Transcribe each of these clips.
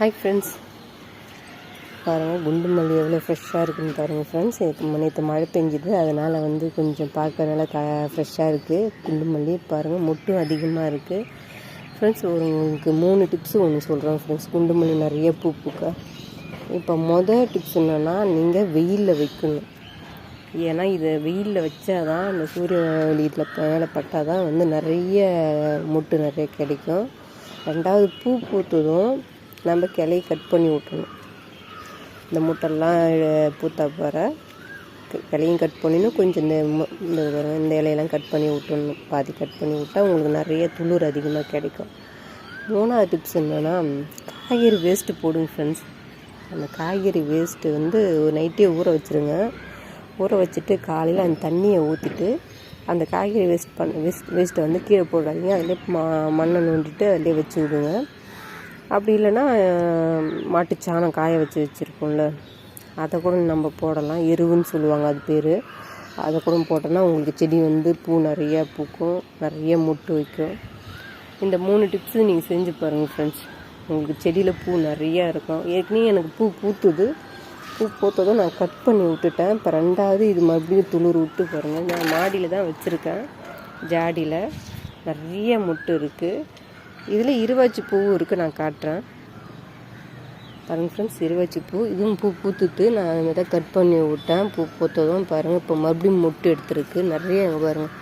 Hi friends பாருங்கள் குண்டு மல்லி எவ்வளோ ஃப்ரெஷ்ஷாக இருக்குன்னு பாருங்கள் ஃப்ரெண்ட்ஸ் நேற்று நேற்று மழை பெஞ்சுது. அதனால் வந்து கொஞ்சம் பார்க்க நல்லா க ஃப்ரெஷ்ஷாக இருக்குது குண்டு மல்லி பாருங்கள் மொட்டும் அதிகமாக இருக்குது ஃப்ரெண்ட்ஸ் ஒரு உங்களுக்கு மூணு டிப்ஸு ஒன்று சொல்கிறேன் ஃப்ரெண்ட்ஸ் குண்டு மல்லி நிறைய பூ பூக்க. இப்போ மொதல் டிப்ஸ் என்னென்னா நீங்கள் வெயிலில் வைக்கணும். ஏன்னா இதை வெயிலில் வச்சால் தான் அந்த சூரிய வெளியில் மேலே பட்டால் தான் வந்து நிறைய மொட்டு நிறைய கிடைக்கும். ரெண்டாவது பூ பூத்ததும் நம்ம கிளையை கட் பண்ணி விட்டணும் இந்த முட்டெல்லாம் பூத்தா போகிற கிளையும் கட் பண்ணிடணும். கொஞ்சம் இந்த இந்த இந்த இலையெல்லாம் கட் பண்ணி விட்டுடணும் பாதி கட் பண்ணி விட்டா உங்களுக்கு நிறைய துளிர் அதிகமாக கிடைக்கும். மூணாவது டிப்ஸ் என்னென்னா காய்கறி வேஸ்ட்டு போடுங்க ஃப்ரெண்ட்ஸ் அந்த காய்கறி வேஸ்ட்டு வந்து ஒரு நைட்டே ஊற வச்சுருங்க. ஊற வச்சுட்டு காலையில் அந்த தண்ணியை ஊற்றிட்டு அந்த காய்கறி வேஸ்ட் பண்ண வேஸ்ட் வேஸ்ட்டை வந்து கீழே போடாதீங்க. அதிலே ம மண்ணை நோண்டிட்டு அதிலே வச்சு விடுங்க. அப்படி இல்லைன்னா மாட்டுச்சாணம் காய வச்சு வச்சுருக்கோம்ல அதை கூட நம்ம போடலாம். எருவுன்னு சொல்லுவாங்க அது பேர். அதை கூட போட்டோன்னா உங்களுக்கு செடி வந்து பூ நிறைய பூக்கும் நிறைய மொட்டு வைக்கும். இந்த மூணு டிப்ஸு நீங்கள் செஞ்சு பாருங்கள் ஃப்ரெண்ட்ஸ் உங்களுக்கு செடியில் பூ நிறையா இருக்கும். ஏற்கனவே எனக்கு பூ பூத்துது. பூ பூத்ததும் நான் கட் பண்ணி விட்டுட்டேன். இப்போ ரெண்டாவது இது மறுபடியும் துளிர் விட்டு பாருங்கள் நான் மாடியில் தான் வச்சுருக்கேன். ஜாடியில் நிறைய மொட்டு இருக்குது இதில் இருவாச்சி பூவும் இருக்குது நான் காட்டுறேன். பாருங்கள் ஃப்ரெண்ட்ஸ் இருவாச்சி பூ. இதுவும் பூ பூத்துட்டு நான் இதை கட் பண்ணி விட்டேன். பூ பூத்ததும் பாருங்கள் இப்போ மறுபடியும் மொட்டு எடுத்துருக்கு. நிறைய பாருங்கள்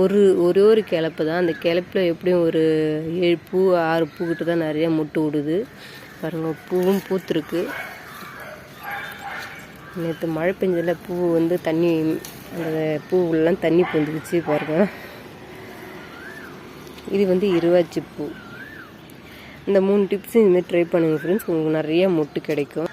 ஒரு ஒரே ஒரு கிளப்பு தான். அந்த கிளப்பில் எப்படியும் ஒரு ஏழு பூ ஆறு பூ கிட்ட தான் நிறைய மொட்டு விடுது. பாருங்கள் பூவும் பூத்துருக்கு. நேற்று மழை பெஞ்சதில் பூ வந்து தண்ணி அந்த பூவெல்லாம் தண்ணி பொந்துக்குச்சு பாருங்கள் இது வந்து இருவாச்சி பூ. இந்த மூணு டிப்ஸும் இதுமாதிரி ட்ரை பண்ணுங்கள் ஃப்ரெண்ட்ஸ் உங்களுக்கு நிறைய மொட்டு கிடைக்கும்.